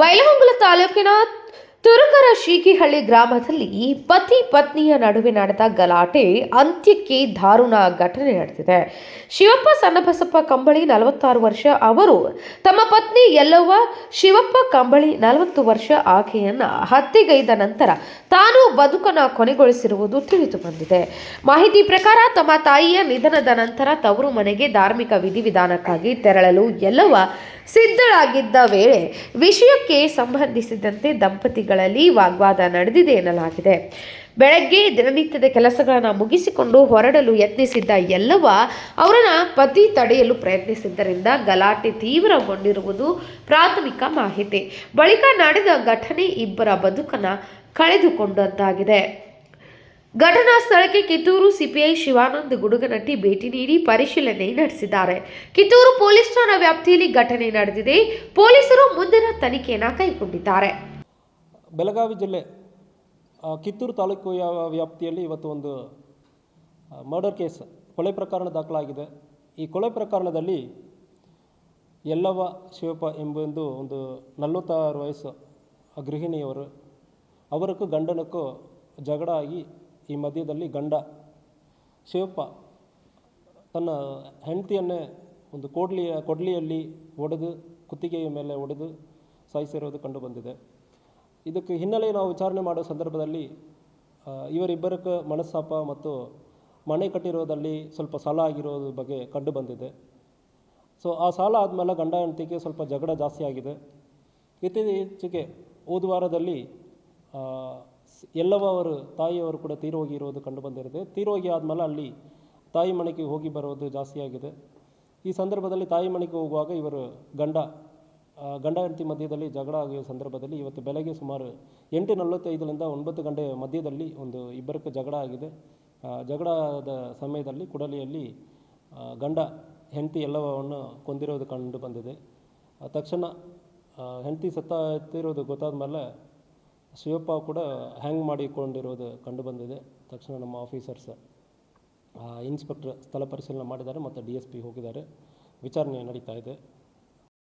ಬೈಲಹೊಂಗಲ ತಾಲೂಕಿನ ತುರುಕರ ಶೀಕಿಹಳ್ಳಿ ಗ್ರಾಮದಲ್ಲಿ ಪತಿ ಪತ್ನಿಯ ನಡುವೆ ನಡೆದ ಗಲಾಟೆ ಅಂತ್ಯಕ್ಕೆ ದಾರುಣ ಘಟನೆ ನಡೆದಿದೆ. ಶಿವಪ್ಪ ಸಣ್ಣಬಸಪ್ಪ ಕಂಬಳಿ ನಲವತ್ತಾರು ವರ್ಷ, ಅವರು ತಮ್ಮ ಪತ್ನಿ ಎಲ್ಲವ್ವ ಶಿವಪ್ಪ ಕಂಬಳಿ ನಲವತ್ತು ವರ್ಷ ಆಕೆಯನ್ನ ಹತ್ಯೆಗೈದ ನಂತರ ತಾನು ಬದುಕನ್ನು ಕೊನೆಗೊಳಿಸಿರುವುದು ತಿಳಿದು ಬಂದಿದೆ. ಮಾಹಿತಿ ಪ್ರಕಾರ ತಮ್ಮ ತಾಯಿಯ ನಿಧನದ ನಂತರ ತವರು ಮನೆಗೆ ಧಾರ್ಮಿಕ ವಿಧಿವಿಧಾನಕ್ಕಾಗಿ ತೆರಳಲು ಎಲ್ಲವ ಸಿದ್ಧಳಾಗಿದ್ದ ವೇಳೆ ವಿಷಯಕ್ಕೆ ಸಂಬಂಧಿಸಿದಂತೆ ದಂಪತಿಗಳಲ್ಲಿ ವಾಗ್ವಾದ ನಡೆದಿದೆ ಎನ್ನಲಾಗಿದೆ. ಬೆಳಗ್ಗೆ ದಿನನಿತ್ಯದ ಕೆಲಸಗಳನ್ನು ಮುಗಿಸಿಕೊಂಡು ಹೊರಡಲು ಯತ್ನಿಸಿದ್ದ ಎಲ್ಲವ ಅವರನ್ನ ಪತಿ ತಡೆಯಲು ಪ್ರಯತ್ನಿಸಿದ್ದರಿಂದ ಗಲಾಟೆ ತೀವ್ರಗೊಂಡಿರುವುದು ಪ್ರಾಥಮಿಕ ಮಾಹಿತಿ. ಬಳಿಕ ನಡೆದ ಘಟನೆ ಇಬ್ಬರ ಬದುಕನ್ನು ಕಳೆದುಕೊಂಡಂತಾಗಿದೆ. ಘಟನಾ ಸ್ಥಳಕ್ಕೆ ಕಿತ್ತೂರು ಸಿಪಿಐ ಶಿವಾನಂದ್ ಗುಡುಗನಟ್ಟಿ ಭೇಟಿ ನೀಡಿ ಪರಿಶೀಲನೆ ನಡೆಸಿದ್ದಾರೆ. ಕಿತ್ತೂರು ಪೊಲೀಸ್ ಠಾಣಾ ವ್ಯಾಪ್ತಿಯಲ್ಲಿ ಘಟನೆ ನಡೆದಿದೆ. ಪೊಲೀಸರು ಮುಂದಿನ ತನಿಖೆಯನ್ನು ಕೈಗೊಂಡಿದ್ದಾರೆ. ಬೆಳಗಾವಿ ಜಿಲ್ಲೆ ಕಿತ್ತೂರು ತಾಲೂಕು ವ್ಯಾಪ್ತಿಯಲ್ಲಿ ಇವತ್ತು ಒಂದು ಮರ್ಡರ್ ಕೇಸ್ ಕೊಲೆ ಪ್ರಕರಣ ದಾಖಲಾಗಿದೆ. ಈ ಕೊಲೆ ಪ್ರಕರಣದಲ್ಲಿ ಯಲ್ಲವ್ವ ಶಿವಪ್ಪ ಎಂಬೊಂದು ಒಂದು ನಲವತ್ತಾರು ವಯಸ್ಸು ಗೃಹಿಣಿಯವರು, ಅವರಕ್ಕೂ ಗಂಡನಕ್ಕೂ ಜಗಳ ಈ ಮಧ್ಯದಲ್ಲಿ ಗಂಡ. ಶಿವಪ್ಪ ತನ್ನ ಹೆಂಡತಿಯನ್ನೇ ಒಂದು ಕೋಡ್ಲಿಯ, ಕೊಡ್ಲಿಯಲ್ಲಿ ಒಡೆದು, ಕುತ್ತಿಗೆಯ ಮೇಲೆ ಒಡೆದು ಸಾಯಿಸಿರೋದು ಕಂಡುಬಂದಿದೆ ಇದಕ್ಕೆ ಹಿನ್ನೆಲೆ ನಾವು ವಿಚಾರಣೆ ಮಾಡೋ ಸಂದರ್ಭದಲ್ಲಿ ಇವರಿಬ್ಬರ ಇವರಿಬ್ಬರಕ್ಕೆ ಮನಸ್ತಾಪ ಮತ್ತು ಮನೆ ಕಟ್ಟಿರೋದಲ್ಲಿ ಸ್ವಲ್ಪ ಸಾಲ ಆಗಿರೋದ್ರ ಬಗ್ಗೆ ಕಂಡು ಬಂದಿದೆ. ಸೊ, ಆ ಸಾಲ ಆದಮೇಲೆ ಗಂಡ ಹೆಂಡತಿಗೆ ಸ್ವಲ್ಪ ಜಗಳ ಜಾಸ್ತಿ ಆಗಿದೆ. ಇತ್ತೀಚೆಗೆ ಹೋದ ವಾರದಲ್ಲಿ ಎಲ್ಲವ ಅವರು ತಾಯಿಯವರು ಕೂಡ ತೀರೋಗಿರೋದು ಕಂಡು ಬಂದಿರುತ್ತೆ. ತೀರೋಗಿ ಆದಮೇಲೆ ಅಲ್ಲಿ ತಾಯಿ ಮನೆಗೆ ಹೋಗಿ ಬರೋದು ಜಾಸ್ತಿಯಾಗಿದೆ ಈ ಸಂದರ್ಭದಲ್ಲಿ ತಾಯಿ ಮನೆಗೆ ಹೋಗುವಾಗ ಇವರು ಗಂಡ ಗಂಡ ಹೆಂಡತಿ ಮಧ್ಯದಲ್ಲಿ ಜಗಳ ಆಗುವ ಸಂದರ್ಭದಲ್ಲಿ ಇವತ್ತು ಬೆಳಗ್ಗೆ ಸುಮಾರು ಎಂಟು ನಲವತ್ತೈದರಿಂದ ಒಂಬತ್ತು ಗಂಟೆ ಮಧ್ಯದಲ್ಲಿ ಒಂದು ಇಬ್ಬರಕ್ಕೆ ಜಗಳ ಆಗಿದೆ. ಜಗಳ ಜಗಳದ ಸಮಯದಲ್ಲಿ ಕುಡಲಿಯಲ್ಲಿ ಗಂಡ, ಹೆಂಡತಿ ಎಲ್ಲವನ್ನು ಕೊಂದಿರೋದು ಕಂಡು ಬಂದಿದೆ. ತಕ್ಷಣ ಹೆಂಡತಿ ಸತ್ತಿರೋದು ಗೊತ್ತಾದ ಮೇಲೆ ಶಿವಪ್ಪ ಕೂಡ ಹ್ಯಾಂಗ್ ಮಾಡಿಕೊಂಡಿರೋದು ಕಂಡು ಬಂದಿದೆ. ತಕ್ಷಣ ನಮ್ಮ ಆಫೀಸರ್ಸ್ ಇನ್ಸ್ಪೆಕ್ಟ್ರ್ ಸ್ಥಳ ಪರಿಶೀಲನೆ ಮಾಡಿದ್ದಾರೆ ಮತ್ತು ಡಿ ಎಸ್ ಪಿ ಹೋಗಿದ್ದಾರೆ. ವಿಚಾರಣೆ ನಡೀತಾ ಇದೆ.